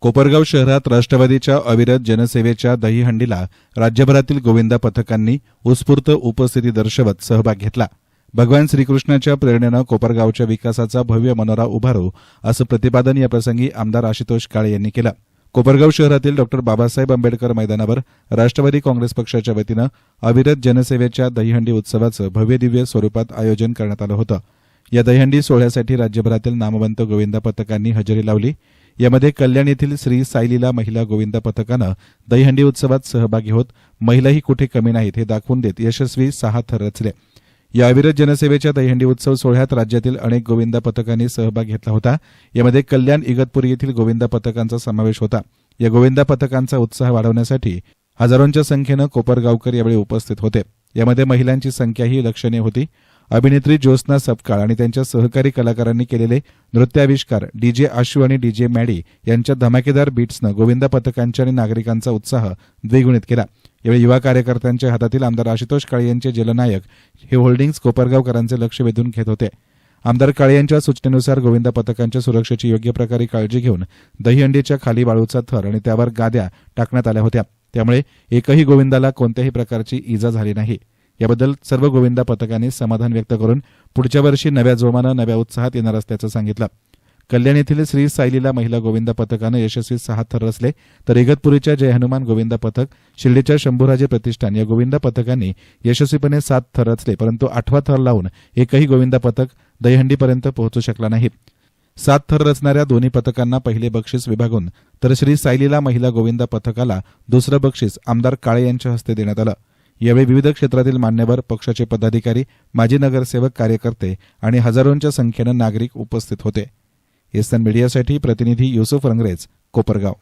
कोपरगाव शहरात राष्ट्रवादीच्या अविरत जनसेवेच्या दहीहंडीला राज्यभरातील गोविंदा पथकांनी उत्स्फूर्त उपस्थिती दर्शवत सहभाग घेतला. भगवान श्रीकृष्णाच्या प्रेरणेनं कोपरगावच्या विकासाचा भव्य मनोरा उभारू असं प्रतिपादन याप्रसंगी आमदार आशुतोष काळे यांनी केलं. कोपरगाव शहरातील डॉक्टर बाबासाहेब आंबेडकर मैदानावर राष्ट्रवादी काँग्रेस पक्षाच्या वतीनं अविरत जनसेवेच्या दहीहंडी उत्सवाचं भव्य दिव्य स्वरूपात आयोजन करण्यात आलं होतं. या दहीहंडी सोहळ्यासाठी राज्यभरातील नामवंत गोविंदा पथकांनी हजेरी लावली. यामध्ये कल्याण येथील श्री साईलीला महिला गोविंदा पथकानं दहीहंडी उत्सवात सहभागी होत महिलाही कुठे कमी नाहीत हे दाखवून देत यशस्वी सहा थर रचले. या अविरत जनसेवेच्या दहीहंडी उत्सव सोहळ्यात राज्यातील अनेक गोविंदा पथकांनी सहभाग घेतला होता. यामध्ये कल्याण इगतपुरी येथील गोविंदा पथकांचा समावेश होता. या गोविंदा पथकांचा उत्साह वाढवण्यासाठी हजारोंच्या संख्येनं कोपरगावकर यावेळी उपस्थित होते. यामध्ये महिलांची संख्याही लक्षणीय होती. अभिनेत्री ज्योत्स्ना सपकाळ आणि त्यांच्या सहकारी कलाकारांनी केलेले नृत्याविष्कार डीजे आशू आणि डीजे मॅडी यांच्या धमाकेदार बीट्सनं गोविंदा पथकांच्या आणि नागरिकांचा उत्साह द्विगुणित केला. यावेळी युवा कार्यकर्त्यांच्या हातातील आमदार आशुतोष काळे यांचे जलनायक हे होल्डिंग्स कोपरगावकरांचे लक्ष वेधून घेत होते. आमदार काळे यांच्या सूचनेनुसार गोविंदा पथकांच्या सुरक्षेची योग्य प्रकारे काळजी घेऊन दहीहंडीच्या खाली वाळूचा थर आणि त्यावर गाद्या टाकण्यात आल्या होत्या. त्यामुळे एकही गोविंदाला कोणत्याही प्रकारची इजा झाली नाही. याबद्दल सर्व गोविंदा पथकाने समाधान व्यक्त करून पुढच्या वर्षी नव्या जोमानं नव्या उत्साहात येणार असल्याचं सांगितलं. कल्याण येथील श्री सायलीला महिला गोविंदा पथकानं यशस्वी सहा थर रचले तर इगतपुरीच्या जय हनुमान गोविंदा पथक शिर्डीच्या शंभूराजे प्रतिष्ठान या गोविंदा पथकांनी यशस्वीपणे सात थर रचले परंतु आठवा थर लावून एकही गोविंदा पथक दहीहंडीपर्यंत पोहोचू शकला नाही. सात थर रचणाऱ्या दोन्ही पथकांना पहिले बक्षीस विभागून तर श्री सायलीला महिला गोविंदा पथकाला दुसरं बक्षीस आमदार काळे यांच्या हस्ते देण्यात आलं. यावेळी विविध क्षेत्रातील मान्यवर पक्षाचे पदाधिकारी माजी नगरसेवक कार्यकर्ते आणि हजारोंच्या संख्येनं नागरिक उपस्थित होते. एसन मीडियासाठी प्रतिनिधी युसुफ रंगरेज कोपरगाव.